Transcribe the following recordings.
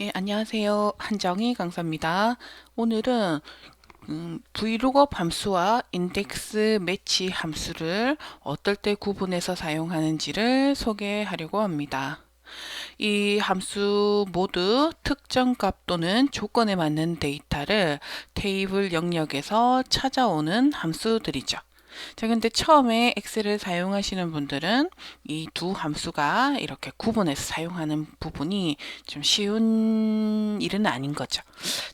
예, 안녕하세요. 한정희 강사입니다. 오늘은 음, vlookup 함수와 인덱스 매치 함수를 어떨 때 구분해서 사용하는지를 소개하려고 합니다. 이 함수 모두 특정 값 또는 조건에 맞는 데이터를 테이블 영역에서 찾아오는 함수들이죠. 자, 근데 처음에 엑셀을 사용하시는 분들은 이 두 함수가 이렇게 구분해서 사용하는 부분이 좀 쉬운 일은 아닌 거죠.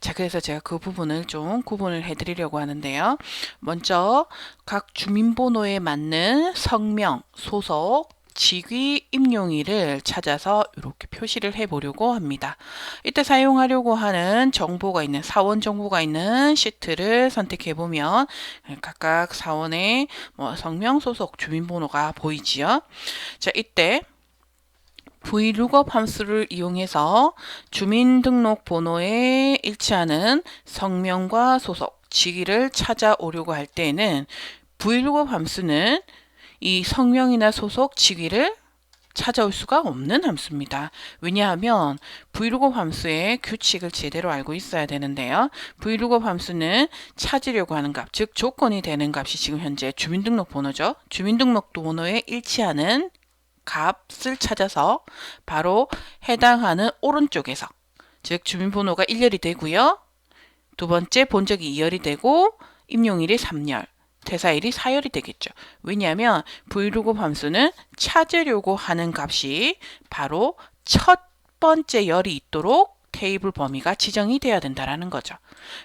자, 그래서 제가 그 부분을 좀 구분을 해드리려고 하는데요. 먼저 각 주민번호에 맞는 성명, 소속, 직위 임용일을 찾아서 이렇게 표시를 해 보려고 합니다. 이때 사용하려고 하는 정보가 있는 사원 정보가 있는 시트를 선택해 보면 각각 사원의 뭐 성명, 소속, 주민번호가 보이지요. 자, 이때 vlookup 함수를 이용해서 주민등록번호에 일치하는 성명과 소속, 직위를 찾아오려고 할 때는 vlookup 함수는 이 성명이나 소속, 직위를 찾아올 수가 없는 함수입니다. 왜냐하면 vlookup 함수의 규칙을 제대로 알고 있어야 되는데요. vlookup 함수는 찾으려고 하는 값, 즉 조건이 되는 값이 지금 현재 주민등록번호죠. 주민등록번호에 일치하는 값을 찾아서 바로 해당하는 오른쪽에서 즉 주민번호가 1열이 되고요. 두 번째 본적이 2열이 되고 임용일이 3열, 대사일이 4열이 되겠죠. 왜냐하면 vlookup 함수는 찾으려고 하는 값이 바로 첫 번째 열이 있도록 테이블 범위가 지정이 돼야 된다라는 거죠.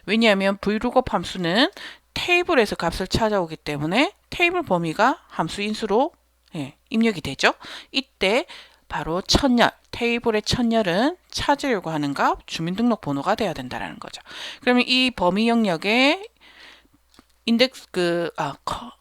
왜냐하면 vlookup 함수는 테이블에서 값을 찾아오기 때문에 테이블 범위가 함수 인수로 예, 입력이 되죠. 이때 바로 첫열, 테이블의 첫열은 찾으려고 하는 값, 주민등록번호가 돼야 된다는 거죠. 그러면 이 범위 영역에 인덱스 그 아,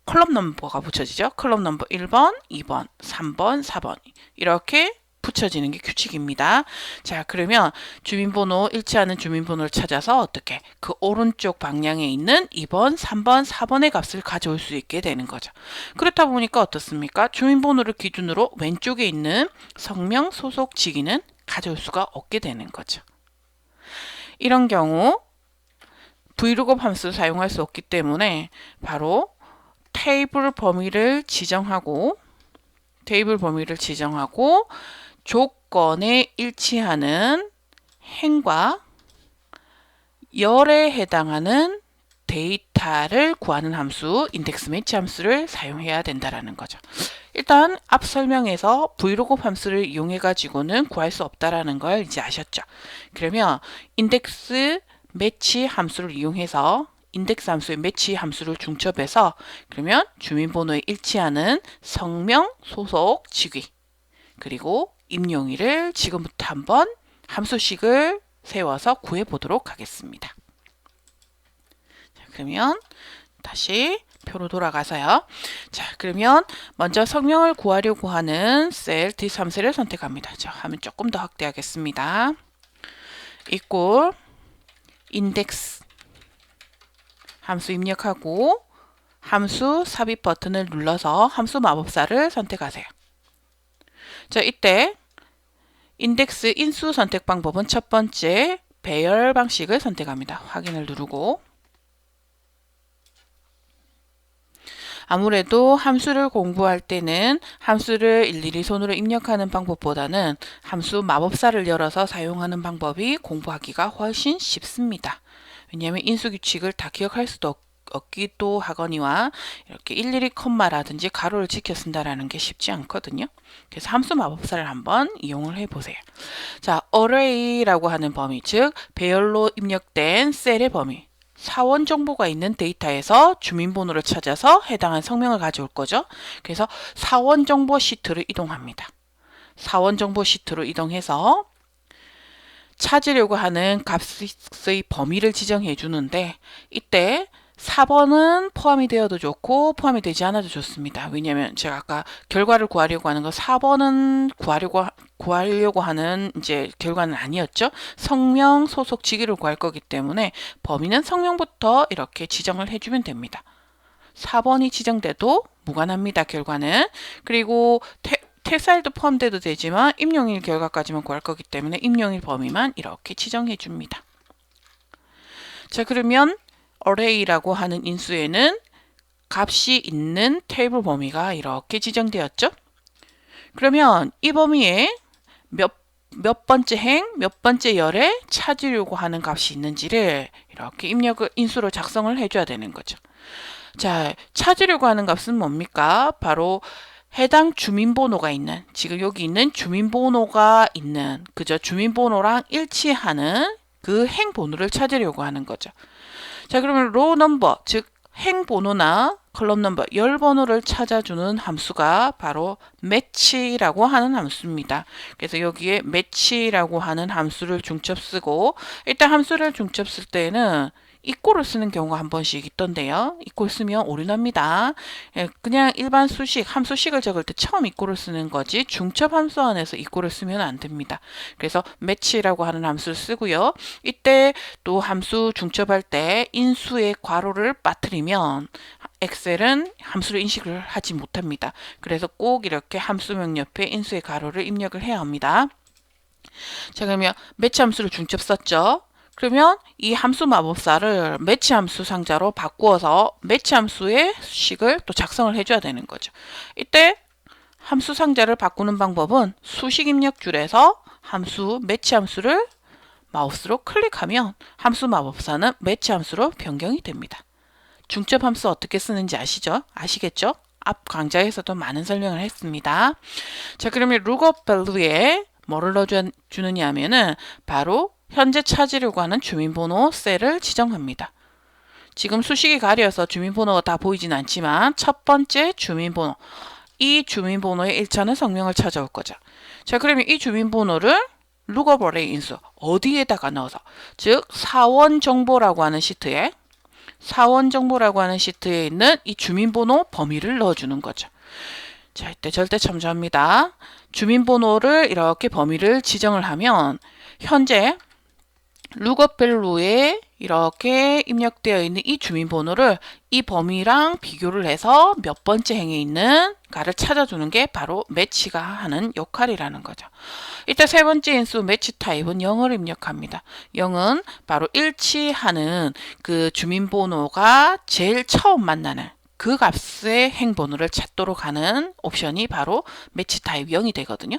컬럼 넘버가 붙여지죠. 컬럼 넘버 1번, 2번, 3번, 4번 이렇게 붙여지는 게 규칙입니다. 자, 그러면 주민번호 일치하는 주민번호를 찾아서 어떻게 그 오른쪽 방향에 있는 2번, 3번, 4번의 값을 가져올 수 있게 되는 거죠. 그렇다 보니까 어떻습니까? 주민번호를 기준으로 왼쪽에 있는 성명, 소속, 직위는 가져올 수가 없게 되는 거죠. 이런 경우 vlookup 함수를 사용할 수 없기 때문에 바로 테이블 범위를 지정하고 테이블 범위를 지정하고 조건에 일치하는 행과 열에 해당하는 데이터를 구하는 함수 인덱스 매치 함수를 사용해야 된다라는 거죠. 일단 앞 설명에서 vlookup 함수를 이용해 가지고는 구할 수 없다라는 걸 이제 아셨죠. 그러면 인덱스 매치 함수를 이용해서 인덱스 함수의 매치 함수를 중첩해서 그러면 주민번호에 일치하는 성명, 소속, 직위 그리고 임용일을 지금부터 한번 함수식을 세워서 구해 보도록 하겠습니다. 자, 그러면 다시 표로 돌아가서요. 자, 그러면 먼저 성명을 구하려고 하는 셀 D3셀을 선택합니다. 자, 화면 조금 더 확대하겠습니다. 이꼴 인덱스 함수 입력하고 함수 삽입 버튼을 눌러서 함수 마법사를 선택하세요. 자, 이때 인덱스 인수 선택 방법은 첫 번째 배열 방식을 선택합니다. 확인을 누르고 아무래도 함수를 공부할 때는 함수를 일일이 손으로 입력하는 방법보다는 함수 마법사를 열어서 사용하는 방법이 공부하기가 훨씬 쉽습니다. 왜냐하면 인수 규칙을 다 기억할 수도 없고 없기도 하거니와 이렇게 일일이 콤마라든지 가로를 지켜 쓴다라는 게 쉽지 않거든요. 그래서 함수 마법사를 한번 이용을 해보세요. 자, array라고 하는 범위, 즉 배열로 입력된 셀의 범위. 사원 정보가 있는 데이터에서 주민번호를 찾아서 해당한 성명을 가져올 거죠. 그래서 사원 정보 시트로 이동합니다. 사원 정보 시트로 이동해서 찾으려고 하는 값의 범위를 지정해 주는데 이때 4번은 포함이 되어도 좋고 포함이 되지 않아도 좋습니다. 왜냐하면 제가 아까 결과를 구하려고 하는 거 4번은 구하려고 구하려고 하는 이제 결과는 아니었죠. 성명, 소속, 직위를 구할 거기 때문에 범위는 성명부터 이렇게 지정을 해주면 됩니다. 4번이 지정돼도 무관합니다. 결과는 그리고 테, 새살도 포함돼도 되지만 임용일 결과까지만 구할 거기 때문에 임용일 범위만 이렇게 지정해 줍니다. 자 그러면 array라고 하는 인수에는 값이 있는 테이블 범위가 이렇게 지정되었죠. 그러면 이 범위에 몇, 몇 번째 행, 몇 번째 열에 찾으려고 하는 값이 있는지를 이렇게 입력을 인수로 작성을 해줘야 되는 거죠. 자, 찾으려고 하는 값은 뭡니까? 바로 해당 주민번호가 있는, 지금 여기 있는 주민번호가 있는, 그저 주민번호랑 일치하는 그 행번호를 찾으려고 하는 거죠. 자, 그러면 로우 넘버, 즉 행번호나 컬럼 넘버, 열 번호를 찾아주는 함수가 바로 매치라고 하는 함수입니다. 그래서 여기에 매치라고 하는 함수를 중첩 쓰고 일단 함수를 중첩 쓸 때는 이꼴을 쓰는 경우가 한 번씩 있던데요. 이꼴 쓰면 오류납니다. 예, 그냥 일반 수식, 함수식을 적을 때 처음 이꼴을 쓰는 거지 중첩 함수 안에서 이꼴을 쓰면 안 됩니다. 그래서 매치라고 하는 함수를 쓰고요. 이때 또 함수 중첩할 때 인수의 괄호를 빠뜨리면 엑셀은 함수를 인식을 하지 못합니다. 그래서 꼭 이렇게 함수명 옆에 인수의 괄호를 입력을 해야 합니다. 자 그러면 매치 함수를 중첩 썼죠. 그러면 이 함수 마법사를 매치 함수 상자로 바꾸어서 매치 함수의 식을 또 작성을 해줘야 되는 거죠. 이때 함수 상자를 바꾸는 방법은 수식 입력 줄에서 함수 매치 함수를 마우스로 클릭하면 함수 마법사는 매치 함수로 변경이 됩니다. 중첩 함수 어떻게 쓰는지 아시죠? 아시겠죠? 앞 강좌에서도 많은 설명을 했습니다. 자, 그러면 lookup value에 뭐를 넣어주느냐 하면은 바로 현재 찾으려고 하는 주민번호 셀을 지정합니다. 지금 수식이 가려서 주민번호가 다 보이진 않지만 첫 번째 주민번호 이 주민번호의 일차는 성명을 찾아올 거죠. 자 그러면 이 주민번호를 array 인수 어디에다가 넣어서 즉 사원 정보라고 하는 시트에 사원 정보라고 하는 시트에 있는 이 주민번호 범위를 넣어주는 거죠. 자 이때 절대 참조합니다. 주민번호를 이렇게 범위를 지정을 하면 현재 룩업벨로에 이렇게 입력되어 있는 이 주민번호를 이 범위랑 비교를 해서 몇 번째 행에 있는 가를 찾아주는 게 바로 매치가 하는 역할이라는 거죠. 이때 세 번째 인수 매치 타입은 0을 입력합니다. 0은 바로 일치하는 그 주민번호가 제일 처음 만나는 그 값의 행번호를 찾도록 하는 옵션이 바로 매치 타입 0이 되거든요.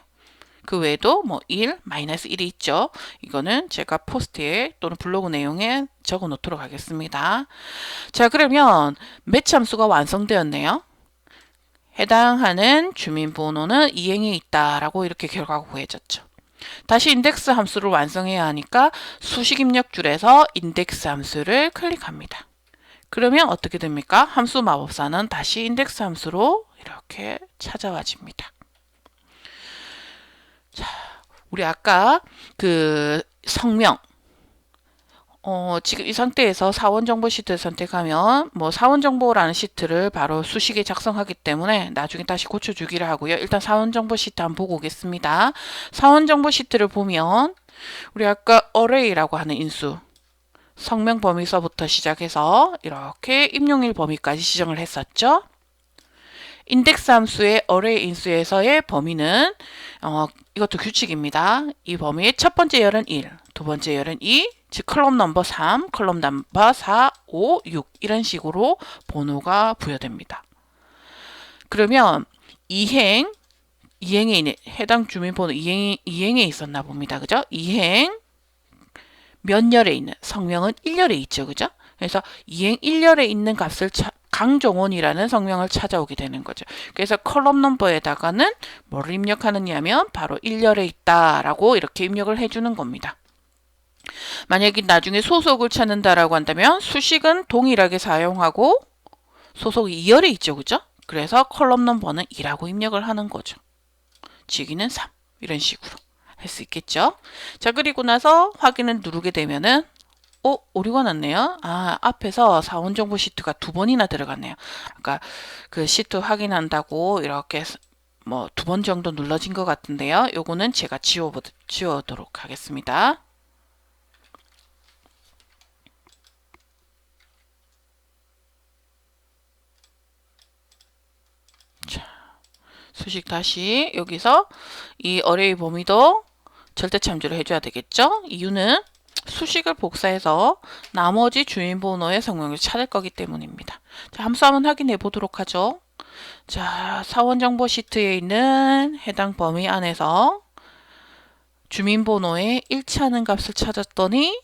그 외에도 뭐 1, 마이너스 1이 있죠. 이거는 제가 포스트에 또는 블로그 내용에 적어 놓도록 하겠습니다. 자, 그러면 매치 함수가 완성되었네요. 해당하는 주민번호는 이행에 있다라고 이렇게 결과가 구해졌죠. 다시 인덱스 함수를 완성해야 하니까 수식 입력 줄에서 인덱스 함수를 클릭합니다. 그러면 어떻게 됩니까? 함수 마법사는 다시 인덱스 함수로 이렇게 찾아와집니다. 자, 우리 아까 그 성명 어, 지금 이 상태에서 사원 정보 시트를 선택하면 뭐 사원 정보라는 시트를 바로 수식에 작성하기 때문에 나중에 다시 고쳐주기를 하고요. 일단 사원 정보 시트 한번 보고 오겠습니다. 사원 정보 시트를 보면 우리 아까 array라고 하는 인수 성명 범위서부터 시작해서 이렇게 임용일 범위까지 지정을 했었죠. 인덱스 함수의 array 인수에서의 범위는 어, 이것도 규칙입니다. 이 범위의 첫 번째 열은 1, 두 번째 열은 2, 즉 컬럼 넘버 3, 컬럼 넘버 4, 5, 6 이런 식으로 번호가 부여됩니다. 그러면 이행 이행에 있는 해당 주민번호 이행 이행에 있었나 봅니다. 그죠? 이행 몇 열에 있는 성명은 1열에 있죠. 그죠? 그래서 이행 1열에 있는 값을 차, 강종원이라는 성명을 찾아오게 되는 거죠. 그래서 컬럼 넘버에다가는 뭐를 입력하느냐 하면 바로 1열에 있다라고 이렇게 입력을 해주는 겁니다. 만약에 나중에 소속을 찾는다라고 한다면 수식은 동일하게 사용하고 소속이 2열에 있죠. 그죠? 그래서 컬럼 넘버는 2라고 입력을 하는 거죠. 직위는 3 이런 식으로 할 수 있겠죠. 자 그리고 나서 확인을 누르게 되면은 어, 오류가 났네요. 아, 앞에서 사원 정보 시트가 두 번이나 들어갔네요. 아까 그 시트 확인한다고 이렇게 뭐 두 번 정도 눌러진 것 같은데요. 요거는 제가 지워 지워도록 하겠습니다. 자, 수식 다시 여기서 이 어레이 범위도 절대 참조를 해줘야 되겠죠? 이유는 수식을 복사해서 나머지 주인 번호의 성명을 찾을 거기 때문입니다. 자, 함수 한번 확인해 보도록 하죠. 자, 사원 정보 시트에 있는 해당 범위 안에서 주민번호에 일치하는 값을 찾았더니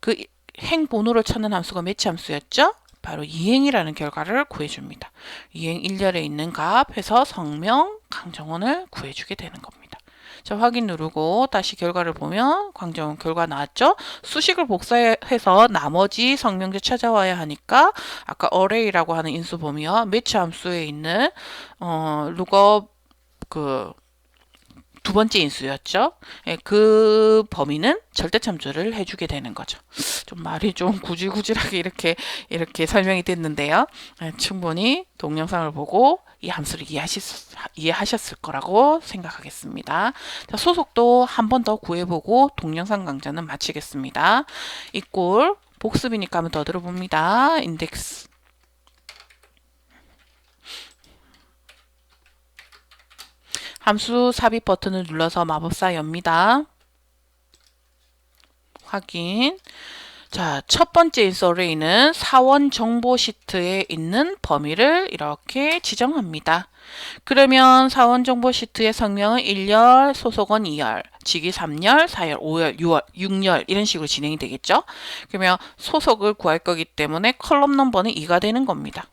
그 행 번호를 찾는 함수가 매치 함수였죠? 바로 이행이라는 결과를 구해줍니다. 이행 1열에 있는 값 해서 성명 강정원을 구해주게 되는 겁니다. 자, 확인 누르고 다시 결과를 보면 광정원 결과 나왔죠? 수식을 복사해서 나머지 성명제 찾아와야 하니까 아까 array라고 하는 인수 범위와 매치 함수에 있는 어, lookup 그 두 번째 인수였죠. 예, 그 범위는 절대 참조를 해주게 되는 거죠. 좀 말이 좀 구질구질하게 이렇게 이렇게 설명이 됐는데요. 예, 충분히 동영상을 보고 이 함수를 이해하실, 수- 이해하셨을 거라고 생각하겠습니다. 자, 소속도 한 번 더 구해보고 동영상 강좌는 마치겠습니다. 이꼴 복습이니까 한번 더 들어봅니다. 인덱스 함수 삽입 버튼을 눌러서 마법사 엽니다. 확인. 자, 첫 번째 인서레이는 사원 정보 시트에 있는 범위를 이렇게 지정합니다. 그러면 사원 정보 시트의 성명은 1열, 소속은 2열, 직위 3열, 4열, 5열, 6열, 6열 이런 식으로 진행이 되겠죠. 그러면 소속을 구할 거기 때문에 컬럼 넘버는 2가 되는 겁니다.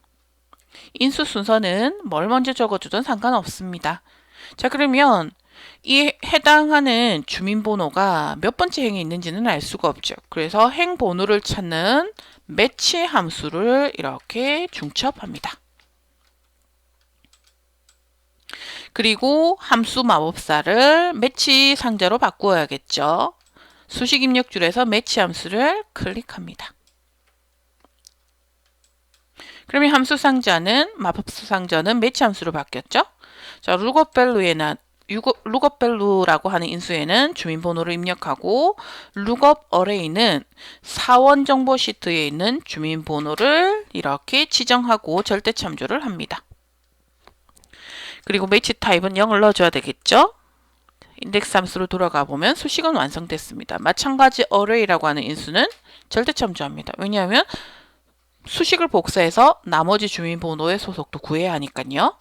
인수 순서는 뭘 먼저 적어주든 상관없습니다. 자, 그러면 이 해당하는 주민번호가 몇 번째 행에 있는지는 알 수가 없죠. 그래서 행 번호를 찾는 매치 함수를 이렇게 중첩합니다. 그리고 함수 마법사를 매치 상자로 바꾸어야겠죠. 수식 입력 줄에서 매치 함수를 클릭합니다. 그러면 함수 상자는 마법사 상자는 매치 함수로 바뀌었죠. 자, 룩업 밸류에는 룩업 밸류라고 하는 인수에는 주민번호를 입력하고 룩업 어레이는 사원 정보 시트에 있는 주민번호를 이렇게 지정하고 절대 참조를 합니다. 그리고 매치 타입은 0을 넣어줘야 되겠죠? 인덱스 함수로 돌아가 보면 수식은 완성됐습니다. 마찬가지 어레이라고 하는 인수는 절대 참조합니다. 왜냐하면 수식을 복사해서 나머지 주민번호의 소속도 구해야 하니까요.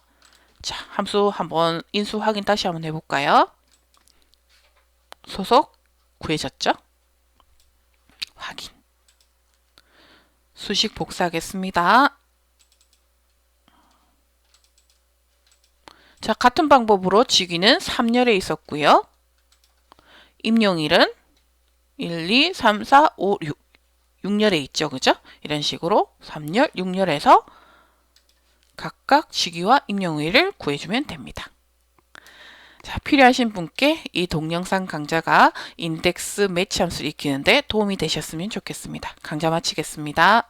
자, 함수 한번 인수 확인 다시 한번 해볼까요? 소속 구해졌죠? 확인. 수식 복사하겠습니다. 자, 같은 방법으로 직위는 3열에 있었고요. 임용일은 1, 2, 3, 4, 5, 6. 6열에 있죠. 그죠? 이런 식으로 3열, 6열에서 각각 직위와 임용일을 구해주면 됩니다. 자, 필요하신 분께 이 동영상 강좌가 인덱스 매치 함수를 익히는데 도움이 되셨으면 좋겠습니다. 강좌 마치겠습니다.